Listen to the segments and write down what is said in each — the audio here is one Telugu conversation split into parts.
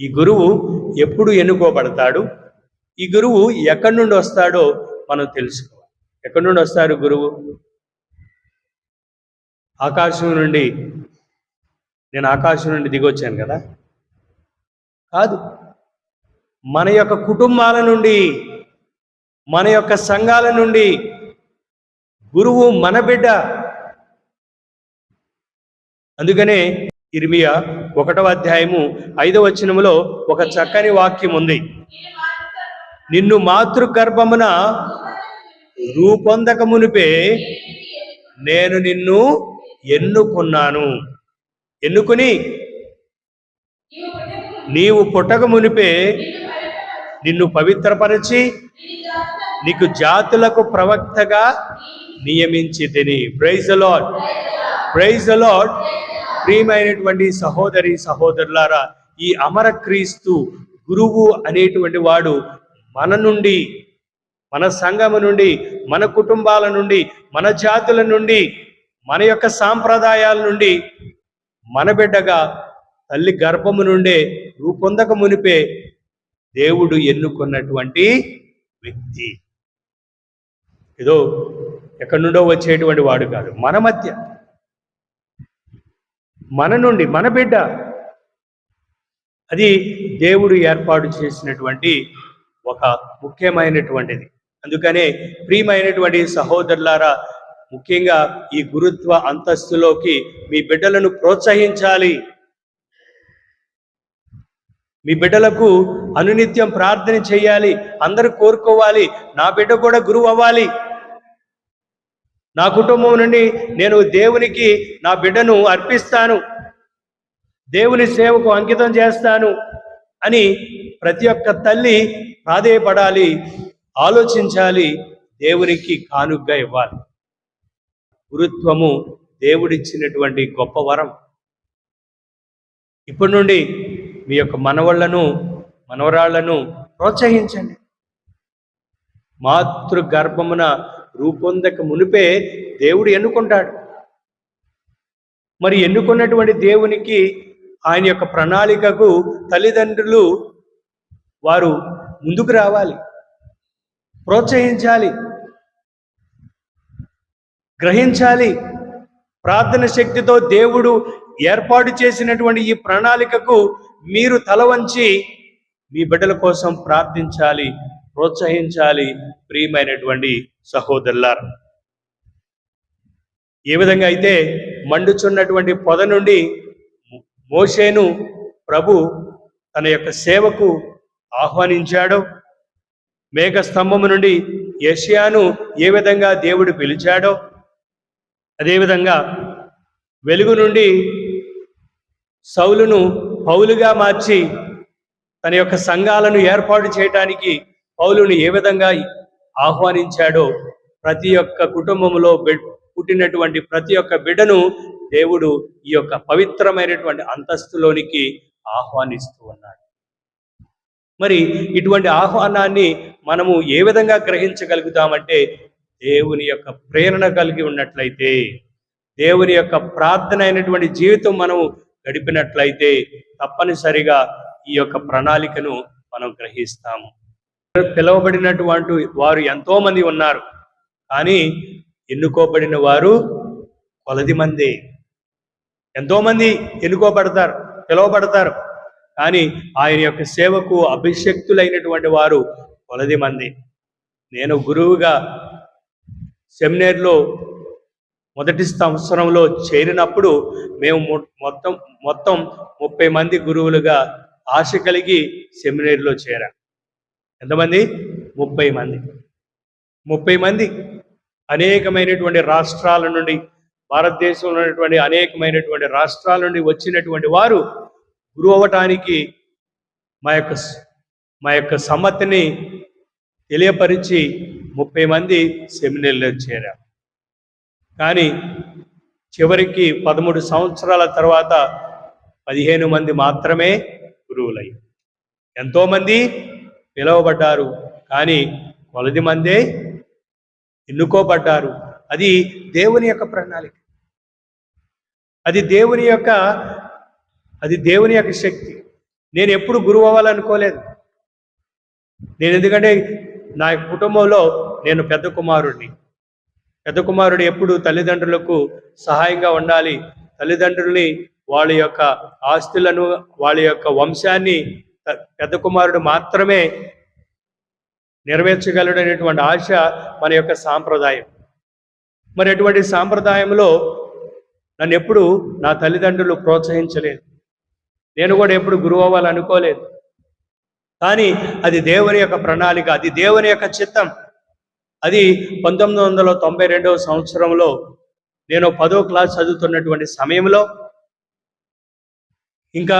ఈ గురువు ఎప్పుడు ఎన్నుకోబడతాడు? ఈ గురువు ఎక్కడి నుండి వస్తాడో మనం తెలుసుకోవాలి. ఎక్కడి నుండి వస్తారు గురువు? ఆకాశం నుండి. నేను ఆకాశం నుండి దిగొచ్చాను కదా? కాదు. మన యొక్క కుటుంబాల నుండి మన యొక్క సంఘాల నుండి గురువు మన బిడ్డ. అందుకనే ఇర్మియా ఒకటవ అధ్యాయము ఐదవ వచనములో ఒక చక్కని వాక్యం ఉంది. నిన్ను మాతృగర్భమున రూపొందక మునిపే నేను నిన్ను ఎన్నుకున్నాను. ఎన్నుకుని? నీవు పుట్టక మునిపే నిన్ను పవిత్రపరిచి నీకు జాతులకు ప్రవక్తగా నియమించి తిని. ప్రైజ్ లాడ్ ప్రైజ్ లాడ్ ప్రియమైనటువంటి సహోదరి సహోదరులారా ఈ అమర క్రీస్తు గురువు అనేటువంటి వాడు మన నుండి మన సంఘము నుండి మన కుటుంబాల నుండి మన జాతుల నుండి మన యొక్క సాంప్రదాయాల నుండి మన బిడ్డగా తల్లి గర్భము నుండే రూపొందక మునిపే దేవుడు ఎన్నుకున్నటువంటి వ్యక్తి. ఏదో ఎక్కడి నుండో వచ్చేటువంటి వాడు కాదు మన మధ్య. మన నుండి మన బిడ్డ. అది దేవుడు ఏర్పాటు చేసినటువంటి ఒక ముఖ్యమైనటువంటిది. అందుకనే ప్రియమైనటువంటి సహోదరులారా ముఖ్యంగా ఈ గురుత్వ అంతస్తులోకి మీ బిడ్డలను ప్రోత్సహించాలి. మీ బిడ్డలకు అనునిత్యం ప్రార్థన చేయాలి అందరూ కోరుకోవాలి నా బిడ్డ కూడా గురువు అవ్వాలి. నా కుటుంబం నుండి నేను దేవునికి నా బిడ్డను అర్పిస్తాను. దేవుని సేవకు అంకితం చేస్తాను అని ప్రతి ఒక్క తల్లి ప్రాధేయపడాలి ఆలోచించాలి. దేవునికి కానుగ్గా ఇవ్వాలి. గురుత్వము దేవుడిచ్చినటువంటి గొప్ప వరం. ఇప్పటి నుండి మీ యొక్క మనవళ్ళను మనవరాళ్ళను ప్రోత్సహించండి. మాతృ గర్భమున రూపొందక మునిపే దేవుడు ఎన్నుకుంటాడు. మరి ఎన్నుకున్నటువంటి దేవునికి ఆయన యొక్క ప్రణాళికకు తల్లిదండ్రులు వారు ముందుకు రావాలి ప్రోత్సహించాలి గ్రహించాలి. ప్రార్థన శక్తితో దేవుడు ఏర్పాటు చేసినటువంటి ఈ ప్రణాళికకు మీరు తల వంచి మీ బిడ్డల కోసం ప్రార్థించాలి. ప్రోత్సహించాలి ప్రియమైనటువంటి సహోదరులారు. ఏ విధంగా అయితే మండుచున్నటువంటి పొద నుండి మోషేను ప్రభు తన యొక్క సేవకు ఆహ్వానించాడో మేఘ స్తంభము నుండి యషియాను ఏ విధంగా దేవుడు పిలిచాడో అదేవిధంగా వెలుగు నుండి సౌలును పౌలుగా మార్చి తన యొక్క సంఘాలను ఏర్పాటు చేయటానికి పౌలుని ఏ విధంగా ఆహ్వానించాడో ప్రతి ఒక్క కుటుంబంలో పుట్టినటువంటి ప్రతి ఒక్క బిడ్డను దేవుడు ఈ యొక్క పవిత్రమైనటువంటి అంతస్తులోనికి ఆహ్వానిస్తూ ఉన్నాడు. మరి ఇటువంటి ఆహ్వానాన్ని మనము ఏ విధంగా గ్రహించగలుగుతామంటే దేవుని యొక్క ప్రేరణ కలిగి ఉన్నట్లయితే దేవుని యొక్క ప్రార్థన అయినటువంటి జీవితం మనం గడిపినట్లయితే తప్పనిసరిగా ఈ యొక్క ప్రణాళికను మనం గ్రహిస్తాము. పిలువబడినటువంటి వారు ఎంతో మంది ఉన్నారు. కానీ ఎన్నుకోబడిన వారు కొలది మంది. ఎంతో మంది ఎన్నుకోబడతారు పిలువబడతారు. కానీ ఆయన యొక్క సేవకు అభిషక్తులైనటువంటి వారు కొలది మంది. నేను గురువుగా సెమినేర్లో మొదటి సంవత్సరంలో చేరినప్పుడు మేము మొత్తం మొత్తం ముప్పై మంది గురువులుగా ఆశ కలిగి సెమినేర్లో చేరాం. ఎంతమంది? ముప్పై మంది. ముప్పై మంది అనేకమైనటువంటి రాష్ట్రాల నుండి భారతదేశంలో ఉన్నటువంటి అనేకమైనటువంటి రాష్ట్రాల నుండి వచ్చినటువంటి వారు గురువు అవ్వటానికి మా యొక్క మా యొక్క సమ్మతిని తెలియపరిచి ముప్పై మంది సెమినార్లో చేరారు. కానీ చివరికి పదమూడు సంవత్సరాల తర్వాత పదిహేను మంది మాత్రమే గురువులయ్యారు. ఎంతోమంది పిలువబడ్డారు. కానీ కొలది మందే ఎన్నుకోబడ్డారు. అది దేవుని యొక్క ప్రణాళిక. అది దేవుని యొక్క అది దేవుని యొక్క శక్తి. నేను ఎప్పుడు గురువు అవ్వాలనుకోలేదు. నేను ఎందుకంటే నా కుటుంబంలో నేను పెద్ద కుమారుడిని పెద్ద కుమారుడు ఎప్పుడు తల్లిదండ్రులకు సహాయంగా ఉండాలి. తల్లిదండ్రుల్ని వాళ్ళ యొక్క ఆస్తులను వాళ్ళ యొక్క వంశాన్ని పెద్ద కుమారుడు మాత్రమే నెరవేర్చగలడనేటువంటి ఆశ మన యొక్క సాంప్రదాయం. మరి అటువంటి సాంప్రదాయంలో నన్ను ఎప్పుడు నా తల్లిదండ్రులు ప్రోత్సహించలేదు. నేను కూడా ఎప్పుడు గురువు అవ్వాలనుకోలేదు కానీ అది దేవుని యొక్క ప్రణాళిక అది దేవుని యొక్క చిత్తం. అది పంతొమ్మిది వందల తొంభై రెండవ సంవత్సరంలో నేను పదో క్లాస్ చదువుతున్నటువంటి సమయంలో ఇంకా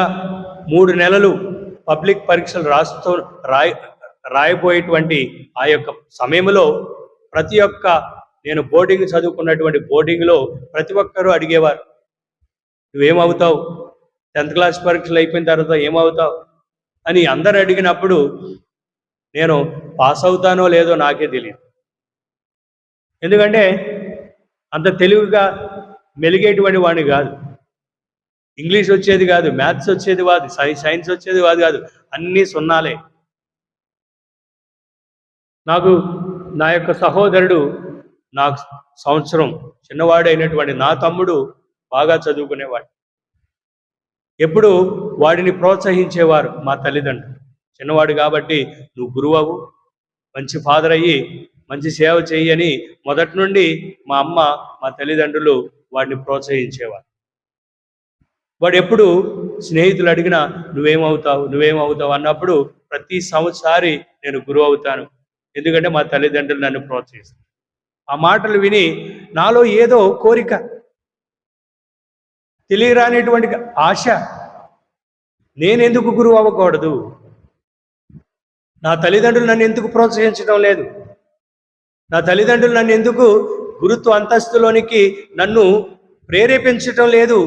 మూడు నెలలు పబ్లిక్ పరీక్షలు రాస్తూ రాయ రాయబోయేటువంటి ఆ యొక్క సమయంలో ప్రతి ఒక్క నేను బోర్డింగ్ చదువుకున్నటువంటి బోర్డింగ్లో ప్రతి ఒక్కరూ అడిగేవారు నువ్వేమవుతావు? టెన్త్ క్లాస్ పరీక్షలు అయిపోయిన తర్వాత ఏమవుతావు? అని అందరు అడిగినప్పుడు నేను పాస్ అవుతానో లేదో నాకే తెలియదు ఎందుకంటే అంత తెలివిగా మెలిగేటువంటి వాడిని కాదు. ఇంగ్లీష్ వచ్చేది కాదు మ్యాథ్స్ వచ్చేది కాదు సై- సైన్స్ వచ్చేది కాదు కాదు అన్నీ సున్నాలే. నాకు నా యొక్క సహోదరుడు నాకు సంవత్సరం చిన్నవాడైనటువంటి నా తమ్ముడు బాగా చదువుకునేవాడు. ఎప్పుడు వాడిని ప్రోత్సహించేవారు మా తల్లిదండ్రులు. చిన్నవాడు కాబట్టి నువ్వు గురువవు మంచి ఫాదర్ అయ్యి మంచి సేవ చేయని మొదటి నుండి మా అమ్మ మా తల్లిదండ్రులు వాడిని ప్రోత్సహించేవారు. వాడు ఎప్పుడు స్నేహితులు అడిగినా నువ్వేమవుతావు? నువ్వేమవుతావు? అన్నప్పుడు ప్రతి సంవత్సారి నేను గురువు అవుతాను. ఎందుకంటే మా తల్లిదండ్రులు నన్ను ప్రోత్సహిస్తారు. ఆ మాటలు విని నాలో ఏదో కోరిక తెలియరానేటువంటి ఆశ నేనెందుకు గురువు అవ్వకూడదు? నా తల్లిదండ్రులు నన్ను ఎందుకు ప్రోత్సహించడం లేదు? నా తల్లిదండ్రులు నన్ను ఎందుకు గురుత్వ అంతస్తులోనికి నన్ను ప్రేరేపించటం లేదు?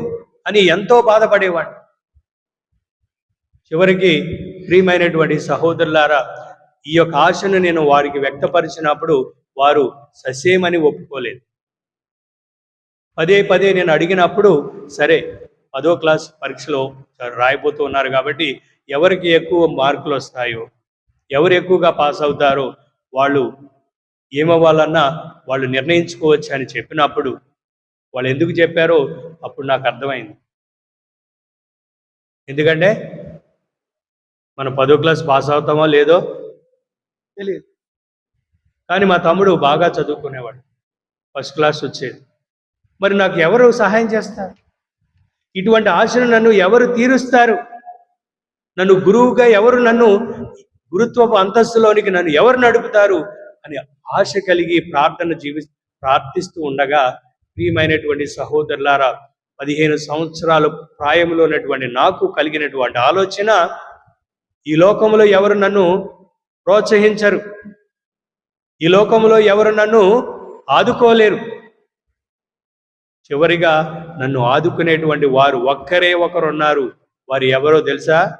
అని ఎంతో బాధపడేవాడిని. చివరికి ప్రియమైనటువంటి సహోదరులారా ఈ యొక్క ఆశను నేను వారికి వ్యక్తపరిచినప్పుడు వారు ససేమని ఒప్పుకోలేదు. పదే పదే నేను అడిగినప్పుడు సరే పదో క్లాస్ పరీక్షలో రాయిపోతూ ఉన్నారు కాబట్టి ఎవరికి ఎక్కువ మార్కులు వస్తాయో ఎవరు ఎక్కువగా పాస్ అవుతారో వాళ్ళు ఏమవ్వాలన్నా వాళ్ళు నిర్ణయించుకోవచ్చు అని చెప్పినప్పుడు వాళ్ళు ఎందుకు చెప్పారో అప్పుడు నాకు అర్థమైంది. ఎందుకంటే మనం పదో క్లాస్ పాస్ అవుతామో లేదో తెలియదు కానీ మా తమ్ముడు బాగా చదువుకునేవాడు. ఫస్ట్ క్లాస్ వచ్చేది. మరి నాకు ఎవరు సహాయం చేస్తారు? ఇటువంటి ఆశను నన్ను ఎవరు తీరుస్తారు? నన్ను గురువుగా ఎవరు నన్ను గురుత్వపు అంతస్తులోనికి నన్ను ఎవరు నడుపుతారు? అని ఆశ కలిగి ప్రార్థన జీవి ప్రార్థిస్తూ ఉండగా ప్రియమైనటువంటి సహోదరులారా పదిహేను సంవత్సరాల ప్రాయంలో ఉన్నటువంటి నాకు కలిగినటువంటి ఆలోచన ఈ లోకంలో ఎవరు నన్ను ప్రోత్సహించరు? ఈ లోకంలో ఎవరు నన్ను ఆదుకోలేరు? చివరిగా నన్ను ఆదుకునేటువంటి వారు ఒక్కరే ఒకరు ఉన్నారు వారు ఎవరో తెలుసా?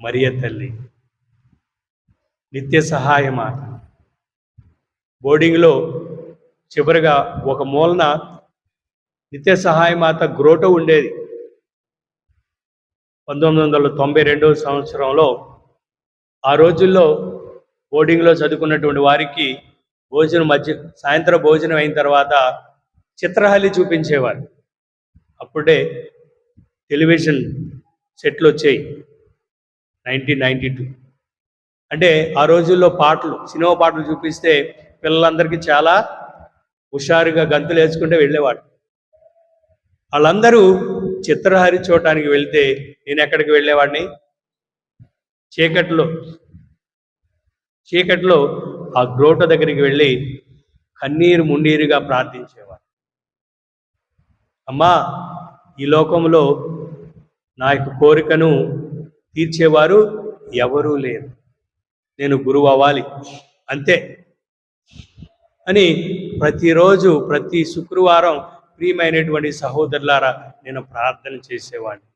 మరియ తల్లి. నిత్య సహాయమాట బోర్డింగ్లో చివరిగా ఒక మూలన నిత్య సహాయమాత గ్రోటో ఉండేది. పంతొమ్మిది వందల తొంభై రెండవ సంవత్సరంలో ఆ రోజుల్లో బోర్డింగ్లో చదువుకున్నటువంటి వారికి భోజనం మధ్య సాయంత్రం భోజనం అయిన తర్వాత చిత్రహల్లి చూపించేవారు. అప్పుడే టెలివిజన్ సెట్లు వచ్చాయి. Nineteen ninety two. అంటే ఆ రోజుల్లో పాటలు సినిమా పాటలు చూపిస్తే పిల్లలందరికీ చాలా హుషారుగా గంతులు వేసుకుంటే వెళ్ళేవాడు వాళ్ళందరూ చిత్రహరి చూడటానికి వెళ్తే నేను ఎక్కడికి వెళ్ళేవాడిని? చీకట్లో. చీకట్లో ఆ గ్రోట దగ్గరికి వెళ్ళి కన్నీరు ముండీరుగా ప్రార్థించేవాడు అమ్మా ఈ లోకంలో నా యొక్క కోరికను తీర్చేవారు ఎవరూ లేరు. నేను గురువు అవ్వాలి. అంతే. అని ప్రతిరోజు ప్రతి శుక్రవారం ప్రియమైనటువంటి సహోదరులారా నేను ప్రార్థన చేసేవాడిని.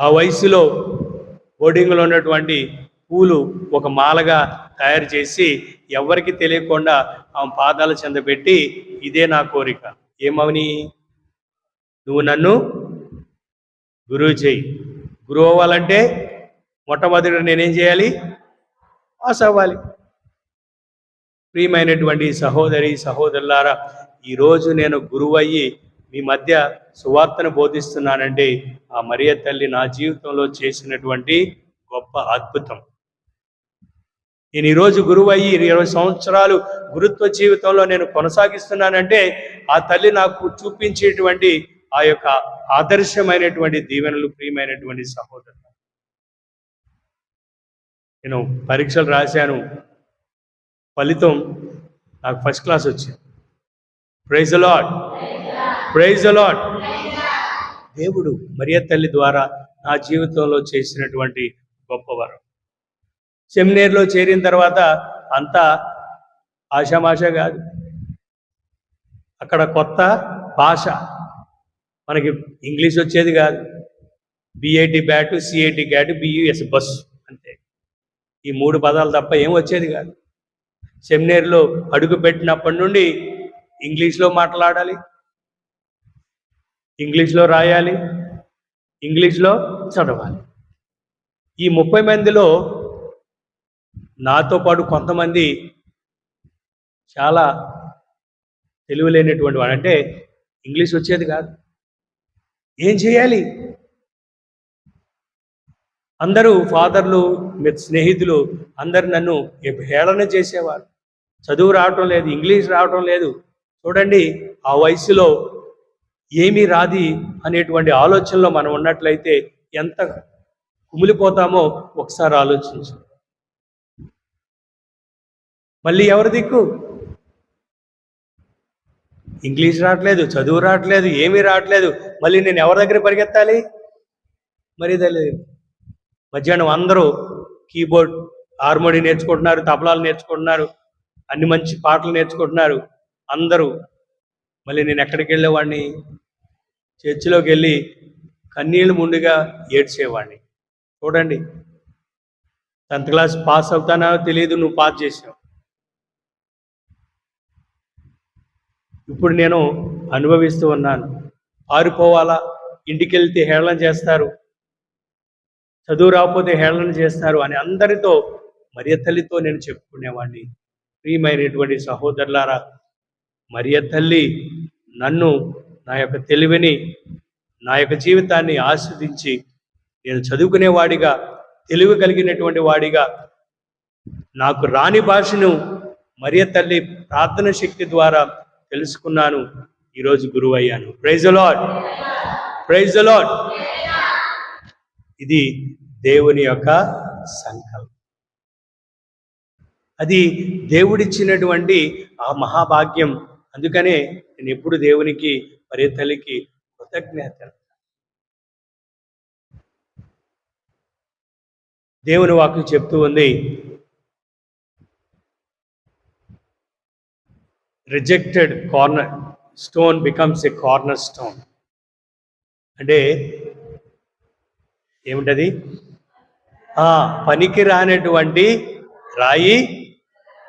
ఆ వయసులో బోర్డింగ్లో ఉన్నటువంటి పూలు ఒక మాలగా తయారు చేసి ఎవరికి తెలియకుండా ఆమె పాదాల చెందబెట్టి ఇదే నా కోరిక. ఏమవని? నువ్వు నన్ను గురువు చేయి గురువు అవ్వాలంటే మొట్టమొదటి నేనేం చేయాలి? పాస్ అవ్వాలి. ప్రియమైనటువంటి సహోదరి సహోదరులారా ఈరోజు నేను గురువయ్యి మీ మధ్య సువార్తను బోధిస్తున్నానంటే ఆ మరియ తల్లి నా జీవితంలో చేసినటువంటి గొప్ప అద్భుతం. నేను ఈరోజు గురువయ్యి ఇరవై సంవత్సరాలు గురుత్వ జీవితంలో నేను కొనసాగిస్తున్నానంటే ఆ తల్లి నాకు చూపించేటువంటి ఆ యొక్క ఆదర్శమైనటువంటి దీవెనలు ప్రియమైనటువంటి సహోదరు నేను పరీక్షలు రాశాను. ఫలితం నాకు ఫస్ట్ క్లాస్ వచ్చింది. ప్రైజ్ అలాడ్ ప్రైజ్ అలాడ్ దేవుడు మరియ తల్లి ద్వారా నా జీవితంలో చేసినటువంటి గొప్ప వరం. సెమినేర్లో చేరిన తర్వాత అంతా ఆషామాష కాదు. అక్కడ కొత్త భాష మనకి ఇంగ్లీష్ వచ్చేది కాదు. BIT bat CIT cat BUS bus అంతే. ఈ మూడు పదాలు తప్ప ఏం వచ్చేది కాదు. సెమినేర్లో అడుగు పెట్టినప్పటి నుండి ఇంగ్లీష్లో మాట్లాడాలి ఇంగ్లీష్లో రాయాలి ఇంగ్లీష్లో చదవాలి. ఈ ముప్పై మందిలో నాతో పాటు కొంతమంది చాలా తెలివిలేనటువంటి వాడు అంటే ఇంగ్లీష్ వచ్చేది కాదు. ఏం చేయాలి? అందరూ ఫాదర్లు మీ స్నేహితులు అందరు నన్ను హేళన చేసేవారు. చదువు రావటం లేదు ఇంగ్లీష్ రావటం లేదు. చూడండి ఆ వయసులో ఏమీ రాది అనేటువంటి ఆలోచనలో మనం ఉన్నట్లయితే ఎంత కుమిలిపోతామో ఒకసారి ఆలోచించు. మళ్ళీ ఎవరి దిక్కు? ఇంగ్లీష్ రావట్లేదు చదువు రావట్లేదు ఏమీ రావట్లేదు. మళ్ళీ నేను ఎవరి దగ్గర పరిగెత్తాలి? మరి తెలియదు మధ్యాహ్నం అందరూ కీబోర్డ్ హార్మోని నేర్చుకుంటున్నారు తబలాలు నేర్చుకుంటున్నారు అన్ని మంచి పాటలు నేర్చుకుంటున్నారు. అందరూ మళ్ళీ నేను ఎక్కడికి వెళ్ళేవాడిని చర్చిలోకి వెళ్ళి కన్నీళ్ళు ముందుగా ఏడ్చేవాడిని. చూడండి టెన్త్ క్లాస్ పాస్ అవుతానో తెలియదు నువ్వు పాస్ చేసావు. ఇప్పుడు నేను అనుభవిస్తూ ఉన్నాను. పారిపోవాలా? ఇంటికి వెళ్తే హేళన చేస్తారు. చదువు రాకపోతే హేళన చేస్తారు అని అందరితో మరియ తల్లితో నేను చెప్పుకునేవాడిని ప్రియమైనటువంటి సహోదరులారా మరియ తల్లి నన్ను నా యొక్క తెలివిని నా యొక్క జీవితాన్ని ఆస్వాదించి నేను చదువుకునేవాడిగా తెలివి కలిగినటువంటి వాడిగా నాకు రాని భాషను మరియ తల్లి ప్రార్థన శక్తి ద్వారా తెలుసుకున్నాను. ఈరోజు గురువు అయ్యాను ప్రైజ్ లాడ్ ప్రైజ్ లాడ్ ఇది దేవుని యొక్క సంకల్పం. అది దేవుడిచ్చినటువంటి ఆ మహాభాగ్యం. అందుకనే నేను ఎప్పుడు దేవునికి మరి తల్లికి కృతజ్ఞత దేవుని వాక్యం చెప్తూ ఉంది rejected corner stone becomes a corner stone. అంటే ఏమిటది? ఆ పనికి రానటువంటి రాయి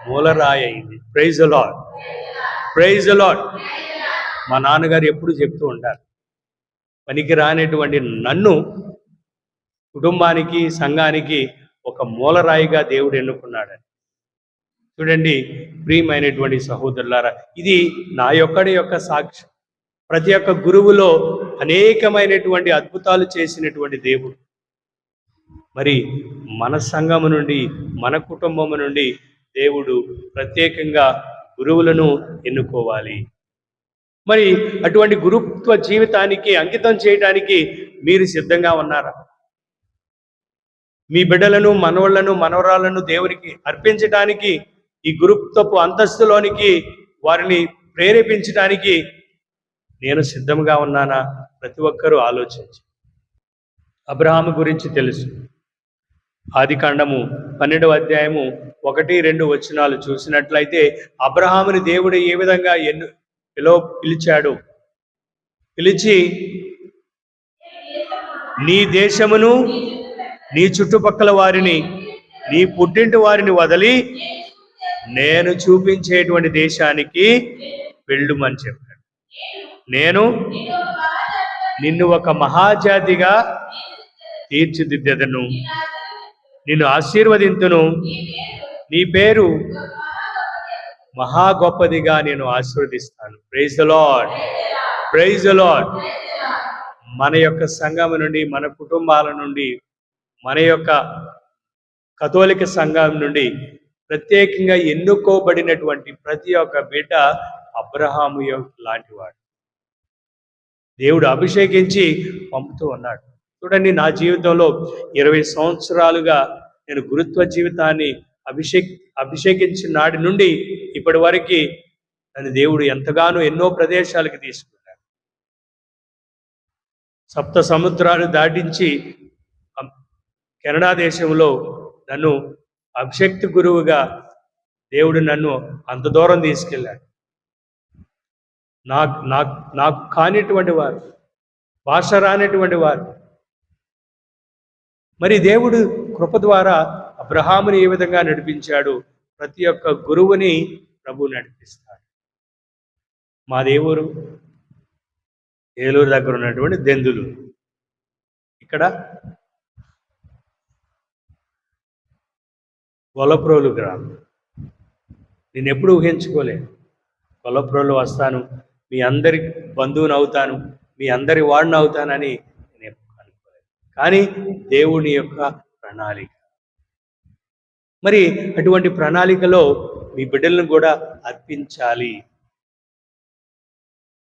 మూలరాయి అయింది. ప్రైజ్ లాడ్ ప్రైజ్ లాడ్ మా నాన్నగారు ఎప్పుడు చెప్తూ ఉంటారు పనికి రానటువంటి నన్ను కుటుంబానికి సంఘానికి ఒక మూలరాయిగా దేవుడు ఎన్నుకున్నాడని. చూడండి ప్రియమైనటువంటి సహోదరులారా ఇది నా యొక్కడి యొక్క సాక్ష్యం ప్రతి ఒక్క గురువులో అనేకమైనటువంటి అద్భుతాలు చేసినటువంటి దేవుడు. మరి మన సంఘము నుండి మన కుటుంబము నుండి దేవుడు ప్రత్యేకంగా గురువులను ఎన్నుకోవాలి. మరి అటువంటి గురుత్వ జీవితానికి అంకితం చేయడానికి మీరు సిద్ధంగా ఉన్నారా? మీ బిడ్డలను మనవళ్ళను మనవరాలను దేవునికి అర్పించడానికి ఈ గురుత్వపు అంతస్తులోనికి వారిని ప్రేరేపించడానికి నేను సిద్ధంగా ఉన్నానా? ప్రతి ఒక్కరూ ఆలోచించి అబ్రహాము గురించి తెలుసు. ఆదికాండము పన్నెండవ అధ్యాయము ఒకటి రెండు వచనాలు చూసినట్లయితే అబ్రహాముని దేవుడు ఏ విధంగా ఎన్ను పిలో పిలిచాడు? పిలిచి నీ దేశమును నీ చుట్టుపక్కల వారిని నీ పుట్టింటి వారిని వదిలి నేను చూపించేటువంటి దేశానికి వెళ్ళుమని చెప్పాడు. నేను నిన్ను ఒక మహాజాతిగా తీర్చిదిద్దెదను. నిన్ను ఆశీర్వదింతును. నీ పేరు మహా గొప్పదిగా నేను ఆశీర్వదిస్తాను. Praise the Lord praise the Lord మన యొక్క సంఘం నుండి మన కుటుంబాల నుండి మన యొక్క కథోలిక సంఘం నుండి ప్రత్యేకంగా ఎన్నుకోబడినటువంటి ప్రతి ఒక్క బిడ్డ అబ్రహాము లాంటివాడు దేవుడు అభిషేకించి పంపుతూ ఉన్నాడు. చూడండి నా జీవితంలో ఇరవై సంవత్సరాలుగా నేను గురుత్వ జీవితాన్ని అభిషేక్ అభిషేకించిన నాటి నుండి ఇప్పటి వరకు నన్ను దేవుడు ఎంతగానో ఎన్నో ప్రదేశాలకు తీసుకున్నాడు. సప్త సముద్రాలు దాటించి కెనడా దేశంలో నన్ను అభిషక్తి గురువుగా దేవుడు నన్ను అంత దూరం తీసుకెళ్ళాడు. నాకు నాకు నాకు కానిటువంటి వారు భాష రానటువంటి వారు మరి దేవుడు కృప ద్వారా అబ్రహాముని ఏ విధంగా నడిపించాడు? ప్రతి ఒక్క గురువుని ప్రభు నడిపిస్తాడు. మా దేవురు ఏలూరు దగ్గర ఉన్నటువంటి దెందులు. ఇక్కడ కొలప్రోలు గ్రామం. నేను ఎప్పుడు ఊహించుకోలేదు గొల్లప్రోలు వస్తాను మీ అందరి బంధువుని అవుతాను మీ అందరి వాడిని అవుతానని కానీ దేవుని యొక్క ప్రణాళిక. మరి అటువంటి ప్రణాళికలో మీ బిడ్డలను కూడా అర్పించాలి.